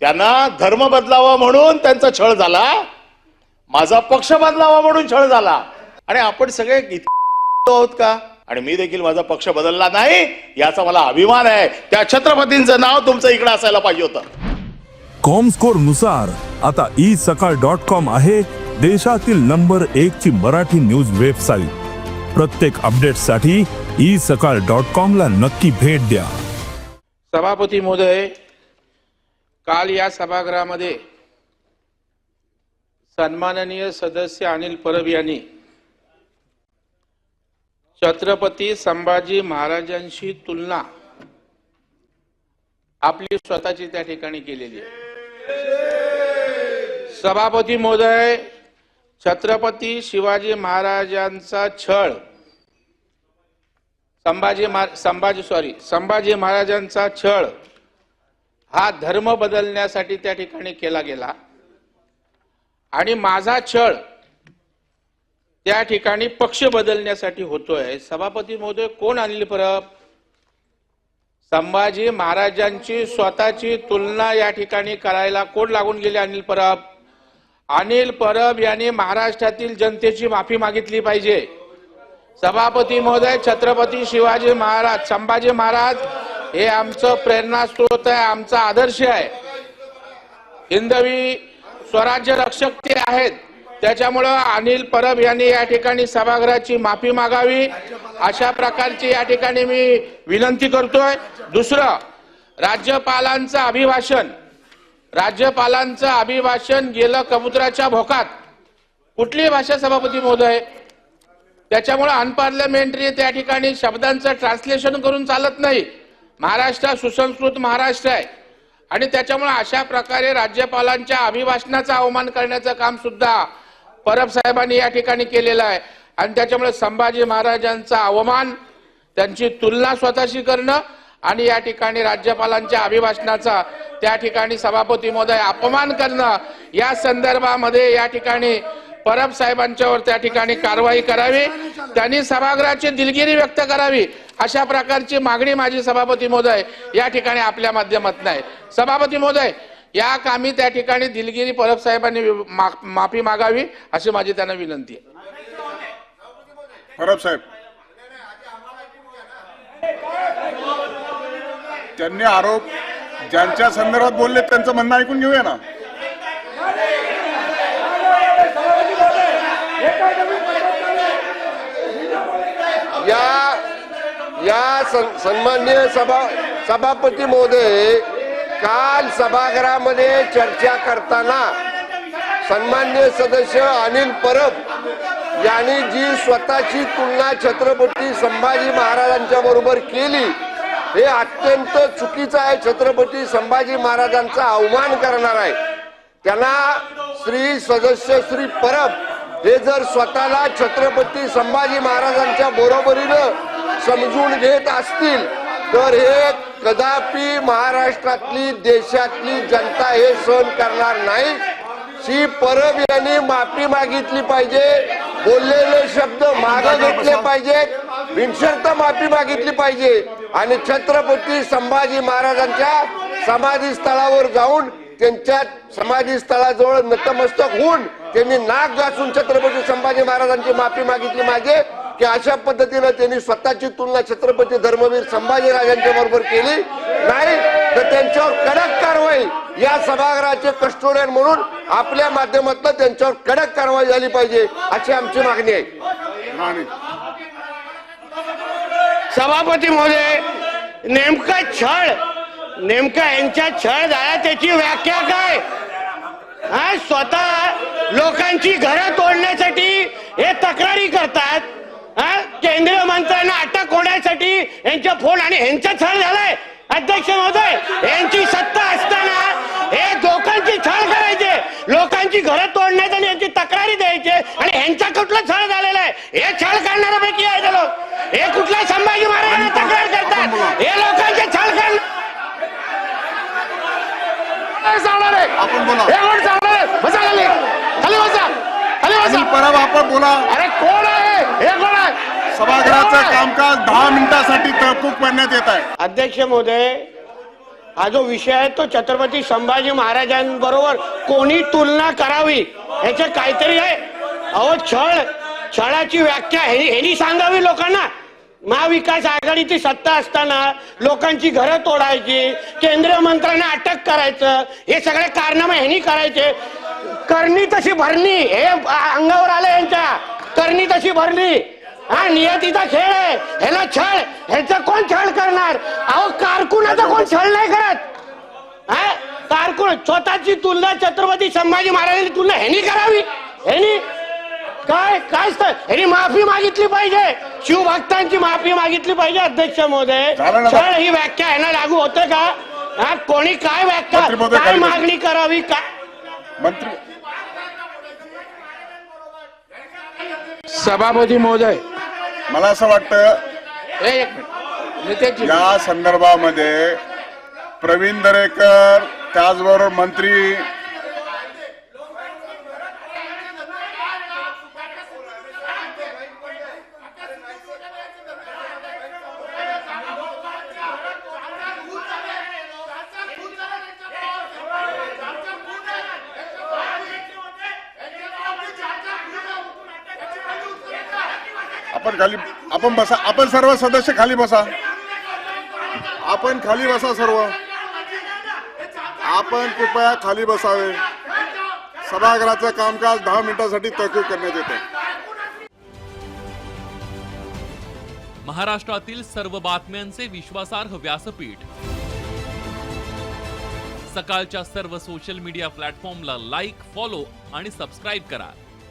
त्यांना धर्म बदलावा म्हणून त्यांचा छळ झाला. माझा पक्ष बदलावा म्हणून छळ झाला. आणि आपण सगळे इतके आहोत का? आणि मी देखील माझा पक्ष बदलला नाही याचा मला अभिमान आहे. त्या छत्रपतींचं नाव तुमचं इकडे असायला पाहिजे होतं. कॉमस्कोरनुसार आता ई सकाळ डॉट कॉम आहे देशातील नंबर एक ची मराठी न्यूज वेबसाईट. प्रत्येक अपडेटसाठी ई सकाळ डॉट कॉम ला नक्की भेट द्या. सभापती महोदय काल या सभागृहामध्ये सन्माननीय सदस्य अनिल परब यांनी छत्रपती संभाजी महाराजांशी तुलना आपली स्वतःची त्या ठिकाणी केलेली आहे. सभापती महोदय छत्रपती शिवाजी महाराजांचा छळ संभाजी संभाजी सॉरी संभाजी महाराजांचा छळ हा धर्म बदलण्यासाठी त्या ठिकाणी केला गेला. आणि माझा छळ त्या ठिकाणी पक्ष बदलण्यासाठी होतोय. सभापती महोदय कोण अनिल परब? संभाजी महाराजांची स्वतःची तुलना या ठिकाणी करायला कोण लागून गेले अनिल परब? अनिल परब यांनी महाराष्ट्रातील जनतेची माफी मागितली पाहिजे. सभापती महोदय छत्रपती शिवाजी महाराज संभाजी महाराज हे आमचं प्रेरणास्रोत आहे आमचा आदर्श आहे. हिंदवी स्वराज्य रक्षक ते आहेत. त्याच्यामुळं अनिल परब यांनी या ठिकाणी सभागृहाची माफी मागावी. अशा प्रकारची या ठिकाणी मी विनंती करतोय. दुसरं राज्यपालांचं अभिभाषण. राज्यपालांचं अभिभाषण गेलं कबुतराच्या भोकात. कुठली भाषा सभापती महोदय? त्याच्यामुळे अनपार्लमेंटरी त्या ठिकाणी शब्दांचं ट्रान्सलेशन करून चालत नाही. महाराष्ट्र सुसंस्कृत महाराष्ट्र आहे. आणि त्याच्यामुळे अशा प्रकारे राज्यपालांच्या अभिभाषणाचा अवमान करण्याचं काम सुद्धा परब साहेबांनी या ठिकाणी केलेलं आहे. आणि त्याच्यामुळे संभाजी महाराजांचा अवमान त्यांची तुलना स्वतःशी करणं आणि या ठिकाणी राज्यपालांच्या अभिभाषणाचा त्या ठिकाणी सभापती महोदय अपमान करणं या संदर्भामध्ये या ठिकाणी परब साहेबांच्यावर त्या ठिकाणी कारवाई करावी. त्यांनी सभागृहाची दिलगिरी व्यक्त करावी. अशा प्रकारची मागणी माझी सभापती महोदय या ठिकाणी आपल्या माध्यमातून आहे. सभापती महोदय या कामी त्या ठिकाणी दिलगिरी परब साहेबांनी मा- माफी मागावी अशी माझी त्यांना विनंती आहे. परब साहेब. त्यांनी आरोप ज्यांच्या संदर्भात बोलले त्यांचं म्हणणं ऐकून घेऊया ना. या सन्मान्य सभा सभापती महोदय काल सभागृहामध्ये चर्चा करताना सन्मान्य सदस्य अनिल परब यांनी जी स्वतःची तुलना छत्रपती संभाजी महाराजांच्या बरोबर केली हे अत्यंत चुकीचं आहे. छत्रपती संभाजी महाराजांचा अवमान करणार आहे. त्यांना श्री सदस्य श्री परब हे जर स्वतःला छत्रपती संभाजी महाराजांच्या बरोबरीनं समजून घेत असतील तर हे कदापि महाराष्ट्रातली देशातली जनता हे सहन करणार नाही. श्री परब यांनी माफी मागितली पाहिजे बोललेले शब्द मागे घेतले पाहिजेत बिनशर्त माफी मागितली पाहिजे. आणि छत्रपती संभाजी महाराजांच्या समाधी स्थळावर जाऊन त्यांच्या समाधी स्थळाजवळ नतमस्तक होऊन त्यांनी नाक घासून छत्रपती संभाजी महाराजांची माफी मागितली मागे की अशा पद्धतीनं त्यांनी स्वतःची तुलना छत्रपती धर्मवीर संभाजी राजांच्या बरोबर केली. नाही तर त्यांच्यावर कडक कारवाई या सभागृहाचे कस्टोडियन म्हणून आपल्या माध्यमातून त्यांच्यावर कडक कारवाई झाली पाहिजे अशी आमची मागणी आहे. सभापती महोदय नेमका छळ नेमका यांच्या छळ झाला त्याची व्याख्या काय? हा स्वतः लोकांची घरं तोडण्यासाठी हे तक्रारी करतात. हा केंद्रीय मंत्र्यांना अटक होण्यासाठी यांचा फोन आणि यांचा छळ झालाय. अध्यक्ष महोदय यांची सत्ता असताना हे लोकांची छळ करायचे. लोकांची घरं तोडण्यात आणि यांची तक्रारी द्यायचे आणि ह्यांचा कुठला छळ झालेला आहे? हे छळ करणाऱ्यापैकी आहे ते लोक. हे कुठल्या संभाजी महाराजांना तक्रार करतात? हे लोकांचे छळ करणार आपण बोला. हे कोण सांगणार आहे? बसा खाली. खाली बसा. खाली बसा. परब आपण बोला. अरे कोण आहे? हे कोण सभागृहाचं कामकाज दहा मिनिटासाठी तहकूब करण्यात येत आहे. अध्यक्ष महोदय हा जो विषय आहे तो छत्रपती संभाजी महाराजांबरोबर कोणी तुलना करावी ह्याचे काहीतरी आहे. अहो छळ छळाची व्याख्या ह्यानी ह्यांनी सांगावी लोकांना. महाविकास आघाडीची सत्ता असताना लोकांची घरं तोडायची केंद्रीय मंत्र्यांना अटक करायचं हे सगळे कारनामे ह्यांनी करायचे. करणी तशी भरणी हे अंगावर आलं यांच्या. करणी तशी भरली हा नियतीचा खेळ आहे. ह्याला छळ. ह्याचा कोण छळ करणार? अहो कारकुनाचा कोण छळ नाही करत. हा? कारकुन स्वतःची तुलना छत्रपती संभाजी महाराजांची तुलना ह्यांनी करावी. ह्यांनी? काय? काय ह्यांनी माफी मागितली पाहिजे. शिवभक्तांची माफी मागितली पाहिजे अध्यक्ष महोदय. झालं ना. छळ ही व्याख्या ह्यांना लागू होते का? हा? कोणी काय व्याख्या? महोदय, काय. मागणी करावी? काय मंत्री. सभापती महोदय मला असं वाटतं एक मिनिट. नितेशजी. या संदर्भामध्ये प्रवीण दरेकर त्याचबरोबर मंत्री आपण खाली आपण बसा आपण सर्व सदस्य खाली बसा. आपण खाली बसा सर्व. आपण कृपया खाली बसावे. सभागृहाचं कामकाज दहा मिनिटांसाठी तहकूब करण्यात येते. महाराष्ट्रातील सर्व बातम्यांचे विश्वासार्ह व्यासपीठ. सकाळच्या सर्व सोशल मीडिया प्लॅटफॉर्मला लाईक फॉलो आणि सबस्क्राईब करा.